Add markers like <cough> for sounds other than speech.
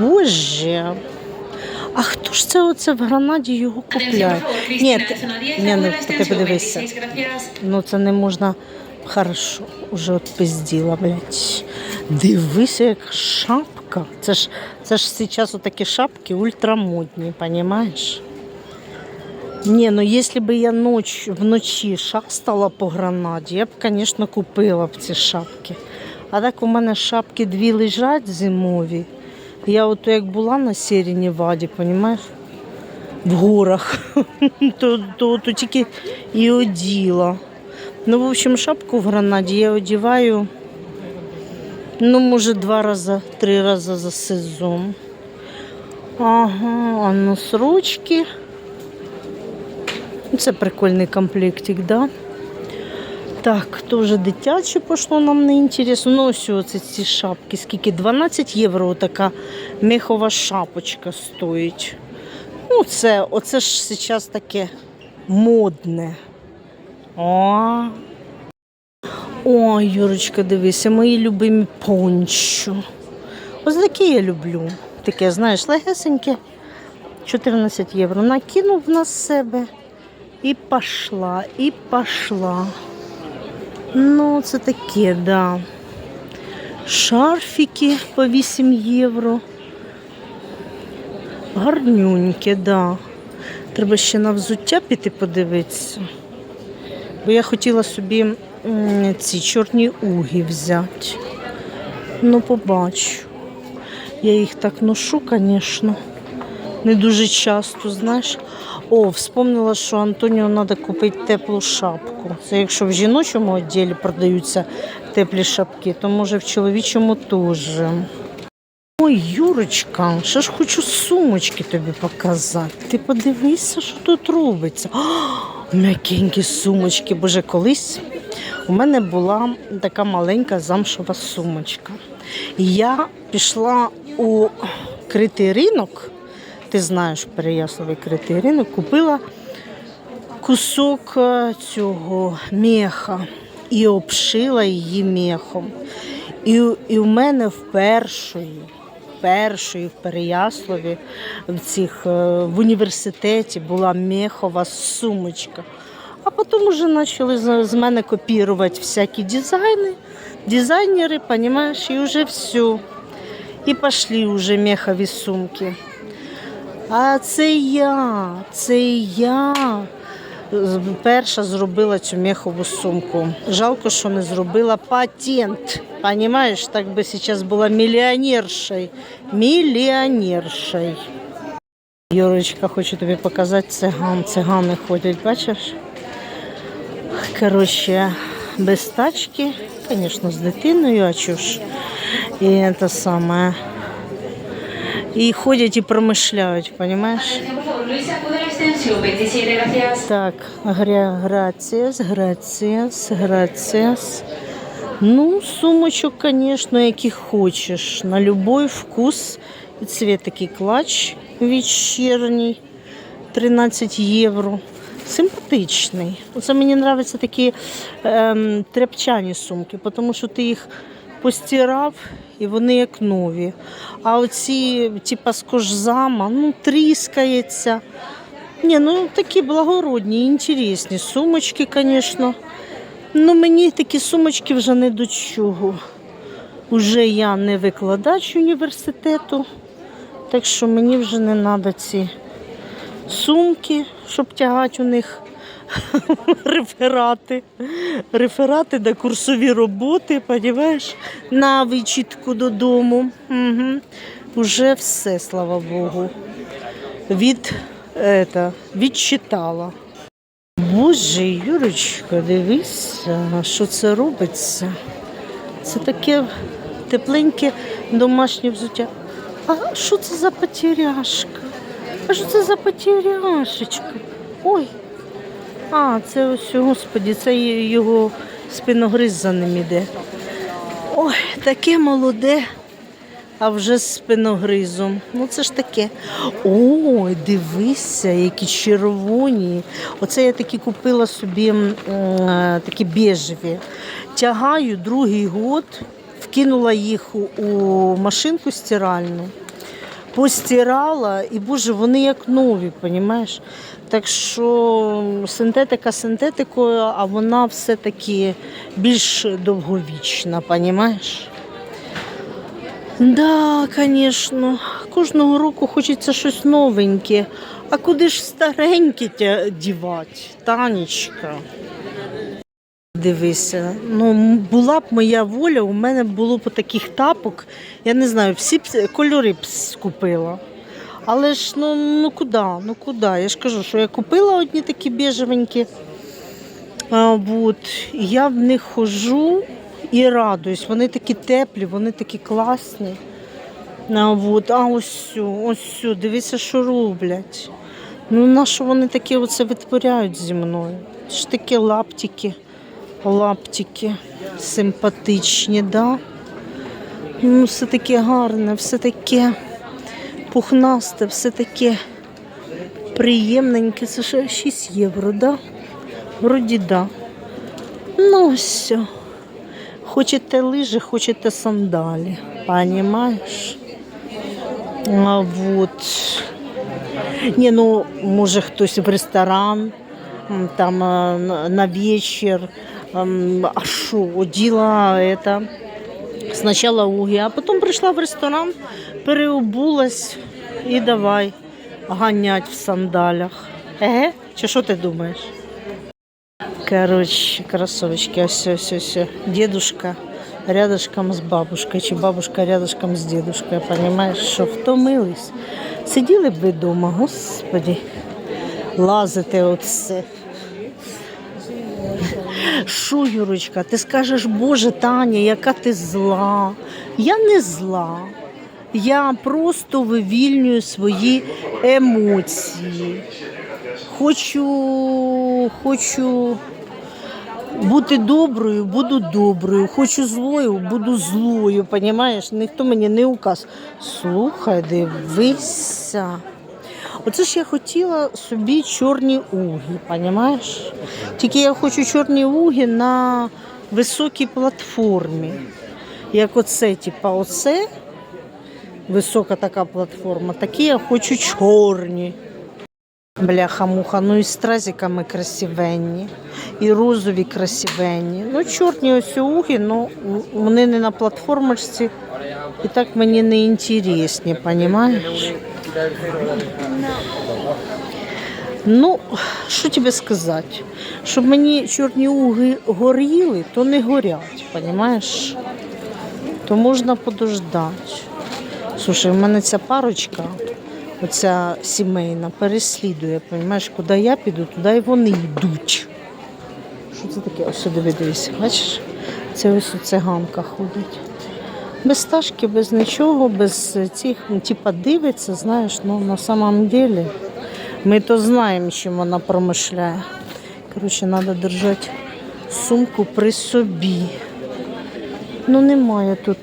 Боже. А хто ж це оце в Гранаді його купляє? Ні, ні, ну, ти подивися. Ну це не можна. Хорошо, уже от пизділа, блядь. Дивися, як шапка. Це ж, це ж зараз отакі шапки ультрамодні, понимаешь? Ні, ну якщо б я ноч, вночі шастала по гранаді, я б, звісно, купила б ці шапки. А так у мене шапки дві лежать зимові. Я от як була на сірій Неваді, розумієш? В горах, <laughs> то, то, то тільки і оділа. Ну, в общем, шапку в гранаді я одіваю, ну, може, два рази, три рази за сезон. Ага, а носрочки. Це прикольний комплектик, да? Так, теж дитяче пішло нам не інтересно. Ну, ось оце ці шапки. Скільки? 12 євро така мехова шапочка стоїть. Ну, це, оце ж зараз таке модне. О. О, Юрочка, дивися, мої любимі пончо. Ось такі я люблю. Таке, знаєш, легесеньке. 14 євро. Накинув на себе і пішла, і пішла. Ну, це таке, да. Шарфики по 8 євро. Гарнюньке, да. Треба ще на взуття піти подивитися. Бо я хотіла собі ці чорні уги взяти. Ну, побачу. Я їх так ношу, звісно. Не дуже часто, знаєш. О, вспомнила, що Антоніо треба купити теплу шапку. Це якщо в жіночому відділі продаються теплі шапки, то може в чоловічому теж. Ой, Юрочка, ще ж хочу сумочки тобі показати. Ти подивися, що тут робиться. О, м'якенькі сумочки. Боже, колись у мене була така маленька замшова сумочка. Я пішла у критий ринок. Ти знаєш, Переяславий критий ринок, купила кусок е, цього меха і обшила її мехом. І, і в мене впершої, першої в Переяславі в, цих, е, в університеті була мехова сумочка. А потім вже почали з мене копірувати всякі дизайни, дизайнери, розумієш, і вже все. І пішли вже мехові сумки. А це я, це я перша зробила цю мехову сумку. Жалко, що не зробила патент. Понимаєш, так би зараз була мільйонершою. Мільйонершою. Юрочка, хочу тобі показати циган. Цигани ходять, бачиш? Коротше, без тачки, звісно, з дитиною, а чого. І це саме. І ходять і промишляють, розумієш? Por favor, Luis, acude a la extensión 27, gracias. Так, граціас, граціас, граціас. Ну, сумочок, конечно, яких хочеш. На любой вкус. І цвет такий клач вечірній. 13 євро. Симпатичний. Оце мені подобаються такі ем, тряпчані сумки, тому що ти їх постирав і вони як нові. А оці, типа з кожзама, ну, тріскається. Ні, ну такі благородні, інтересні сумочки, звісно. Ну мені такі сумочки вже не до чого. Уже я не викладач університету, так що мені вже не треба ці сумки, щоб тягати у них реферати. Реферати да курсові роботи, розумієш, на вичітку додому. Угу. Уже все, слава Богу. Від, это, відчитала. Боже, Юрочка, дивися, що це робиться. Це таке тепленьке домашнє взуття. А що це за потеряшка? А що це за потеряшечка? Ой. А, це ось, господі, це його спиногриз за ним іде. Ой, таке молоде, а вже з спиногризом. Ну це ж таке. Ой, дивися, які червоні. Оце я такі купила собі е, такі бежеві. Тягаю другий год, вкинула їх у машинку стиральну. Постирала, і боже, вони як нові, понімаєш? Так що синтетика синтетикою, а вона все-таки більш довговічна, понімаєш? Да, звісно. Кожного року хочеться щось новеньке. А куди ж стареньке дівати, Танечка? Дивися, ну була б моя воля, у мене було б таких тапок. Я не знаю, всі б кольори б скупила. Але ж ну, ну куди? Ну куди? Я ж кажу, що я купила одні такі біжевенькі. А, от, я в них ходжу і радуюсь. Вони такі теплі, вони такі класні. А, от, а ось ось дивися, що роблять. Ну, на що вони такі оце витворяють зі мною? Ж такі лаптики, лаптики симпатичні, да? Ну, все таке гарне, все таке пухнасте, все таке приємненьке. Це ще 6 євро, да? Вроді да. Ну, все. Хочете лижи, хочете сандалі. Понімаєш? А вот. Ні, ну, може хтось в ресторан, там на вечір м, А що, оділа это, спочатку уги, а потім прийшла в ресторан, переобулась і давай ганять в сандалях. Еге? Чи що ти думаєш? Короче, красавочки, ось, ось, ось. Дедушка рядышком з бабушкою, чи бабушка рядышком з дедушкою, понимаєш, що втомились. Сиділи б ви вдома, господі, лазите оце. Що, Юрочка, ти скажеш, Боже, Таня, яка ти зла. Я не зла. Я просто вивільнюю свої емоції. Хочу, хочу бути доброю, буду доброю. Хочу злою, буду злою. Понімаєш? Ніхто мені не указ. Слухай, дивися. Оце ж я хотіла собі чорні уги, понімаєш? Тільки я хочу чорні уги на високій платформі. Як оце, типа оце, висока така платформа, такі я хочу чорні. Бляха-муха, ну і з стразиками красивенні, і розові красивенні. Ну, чорні ось уги, ну вони не на платформочці. І так мені не інтересні, розумієш? Ну, що тобі сказати? Щоб мені чорні уги горіли, то не горять, розумієш? То можна подождати. Слушай, в мене ця парочка, оця сімейна, переслідує, розумієш, куди я піду, туди і вони йдуть. Що це таке? Ось сюди дивись, бачиш? Це ось циганка ходить. Без ташки, без нічого, без цих, ну, типа дивиться, знаєш, ну на самом деле ми то знаємо, чим вона промишляє. Коротше, треба держати сумку при собі. Ну, немає тут